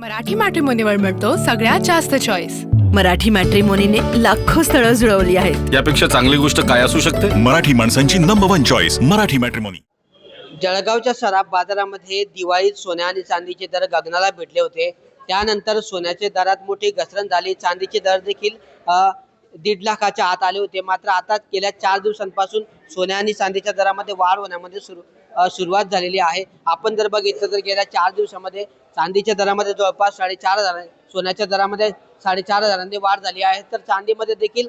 मराठी मॅट्रिमोनीवर मिळतो सगळ्यात जास्त चॉईस मराठी मॅट्रिमोनीने लाखो स्थळं जुळवली आहेत. यापेक्षा चांगली गोष्ट काय असू शकते? मराठी माणसांची number one choice Marathi matrimony. जळगावच्या सराफ बाजारामध्ये दिवाळीत सोन्या आणि चांदीचे दर गगनाला भेटले होते. त्यानंतर सोन्याचे दरात मोठी घसरण झाली. चांदीचे दर देखील दीड लाखाच्या आत आले होते. मात्र आता गेल्या चार दिवसांपासून सोन्या आणि चांदीच्या दरामध्ये वाढ होण्यामध्ये सुरू सुरुवात झालेली आहे. आपण जर बघितलं तर गेल्या चार दिवसामध्ये चांदीच्या दरामध्ये जवळपास साडेचार हजार सोन्याच्या दरामध्ये साडेचार हजारांनी वाढ झाली आहे. तर चांदीमध्ये देखील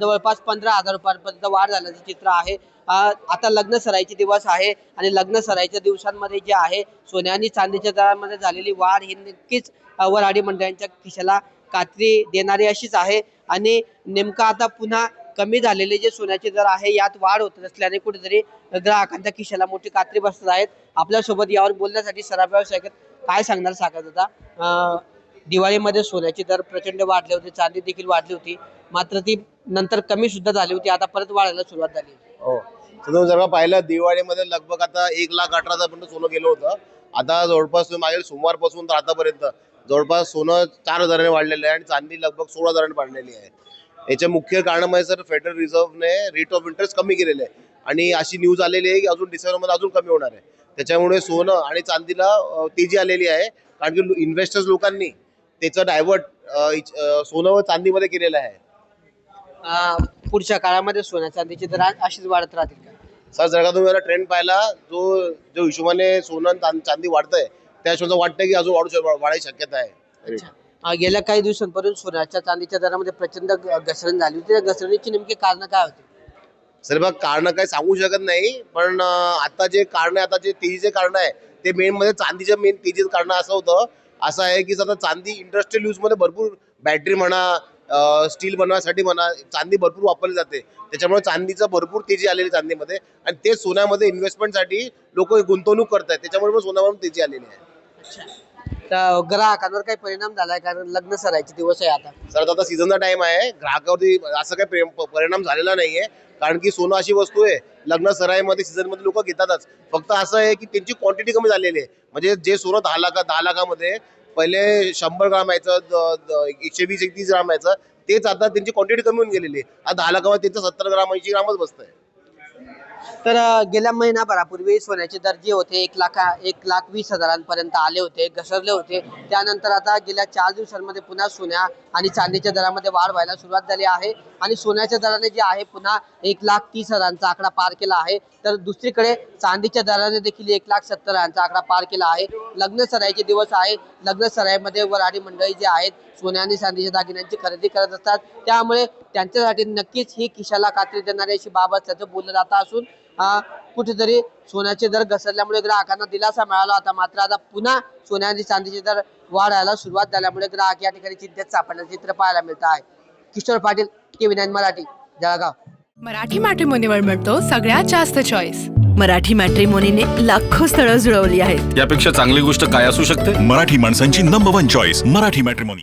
जवळपास पंधरा हजार रुपयांपर्यंत वाढ झाल्याचं चित्र आहे. आता लग्न सराईचे दिवस आहे आणि लग्न सराईच्या दिवसांमध्ये जे आहे सोन्या आणि चांदीच्या दरामध्ये झालेली वाढ ही नक्कीच वराडी वऱ्हाडी मंडळांच्या खिशाला कात्री देणारी अशीच आहे. आणि नेमकं आता पुन्हा कमी झालेले जे सोन्याचे दर आहे यात वाढ होत असल्याने कुठेतरी ग्राहकांच्या खिशाला मोठी कात्री बसत आहेत. आपल्यासोबत यावर बोलण्यासाठी सराफ व्यावसायिक काय सांगणार साखर दादा? दिवाळीमध्ये सोन्याचे दर प्रचंड वाढले होते चांदी देखील वाढली होती. मात्र ती नंतर कमी सुद्धा झाली होती आता परत वाढायला सुरुवात झाली हो. तुम्ही जर का पाहिलं दिवाळीमध्ये लगभग आता एक लाख अठरा हजार सोनं गेलं होतं. आता जवळपास मागील सोमवारपासून तर आतापर्यंत जवळपास सोनं चार हजाराने वाढलेलं आहे आणि चांदी लगभग सोळा हजाराने वाढलेली आहे. याचे मुख्य कारण म्हणजे सर फेडरल रिझर्व्हने रेट ऑफ इंटरेस्ट कमी केलेले आहे. आणि अशी न्यूज आलेली आहे की अजून डिसेंबरमध्ये अजून कमी होणार आहे. त्याच्यामुळे सोनं आणि चांदीला तेजी आलेली आहे. कारण की इन्व्हेस्टर्स लोकांनी त्याचं डायव्हर्ट सोनं व चांदीमध्ये केलेलं आहे. पुढच्या काळामध्ये सोन्या चांदीचे दर अशीच वाढत राहतील का? सर जर का तुम्ही ट्रेंड पाहिला जो जो हिशोबाने सोनं चांदी वाढतंय त्या हिशोबाने वाटतंय की अजून वाढू शक- वाढायची शक्यता आहे. अ, गेल्या काही दिवसांपासून सोन्याच्या चांदीच्या दरामध्ये प्रचंड ग- घसरण झाली होती. त्या घसरणीची नेमकी कारण काय होती? सर बघ कारण काही सांगू शकत नाही पण अं, आता जे कारण आहे आता जे तेजीचे कारण आहे ते मेन मध्ये चांदीच्या मेन तेजीचं कारण असं होतं. असं आहे की आता चांदी इंडस्ट्रियल यूजमध्ये भरपूर बॅटरी म्हणा स्टील बनवण्यासाठी म्हणा चांदी भरपूर वापरली जाते. त्याच्यामुळे चांदीचं भरपूर तेजी आलेली चांदीमध्ये. आणि ते सोन्यामध्ये इन्व्हेस्टमेंटसाठी लोक गुंतवणूक करतात त्याच्यामुळे पण सोन्यावर तेजी आलेली आहे. तर ग्राहकांवर काही परिणाम झालाय? कारण लग्न सरायचे दिवस आहे आता. सर आता सीझनचा टाइम आहे. ग्राहकावरती असं काही प्रेम प- परिणाम झालेला नाहीये. कारण की सोनं अशी वस्तू आहे. लग्न सराईमध्ये सीझनमध्ये लोक घेतातच. फक्त असं आहे की त्यांची क्वांटिटी कमी झालेली आहे. म्हणजे जे सोनं दहा लाखा दहा लाखामध्ये पहिले शंभर ग्राम यायचं द- द- एकशे वीस एकतीस ग्राम यायचं. तेच आता त्यांची क्वांटिटी कमी होऊन गेलेली आहे. आता दहा लाखामध्ये त्यांचं सत्तर ग्राम ऐंशी ग्रामच बसतंय. तर गेल्या महिनाभरापूर्वी सोन्याचे दर जे होते एक लाखा एक लाख वीस हजारांपर्यंत आले होते घसरले होते. त्यानंतर आता गेल्या चार दिवसांमध्ये पुन्हा सोन्या आणि चांदीच्या दरामध्ये वाढ व्हायला सुरुवात झाली आहे. आणि सोन्याच्या दराने जे आहे पुन्हा एक लाख तीस हजारांचा आकडा पार केला आहे. तर दुसरीकडे चांदीच्या दराने देखील एक लाख सत्तर हजारांचा आकडा पार केला आहे. लग्न सराईचे दिवस आहे. लग्न सराईमध्ये वराडी मंडळी जे आहेत सोन्या आणि चांदीच्या दागिन्यांची खरेदी करत असतात. त्यामुळे त्यांच्यासाठी नक्कीच ही खिशाला खात्री देणारी अशी बाब असल्याचं बोललं जात असून कुठेतरी सोन्याचे दर घसरल्यामुळे ग्राहकांना दिलासा मिळाला होता. मात्र आता पुन्हा सोन्या आणि चांदीचे दर वाढायला सुरुवात झाल्यामुळे ग्राहक या ठिकाणी चिंतेत सापडण्याचे चित्र पाहायला मिळत आहे. Kishor Patil K nine Marathi Jalgaon. Marathi मॅट्रिमोनीवर मिळतो सगळ्यात जास्त चॉईस मराठी मॅट्रिमोनीने लाखो स्थळं जुळवली आहेत. यापेक्षा चांगली गोष्ट काय असू शकते? मराठी माणसांची number one choice Marathi matrimony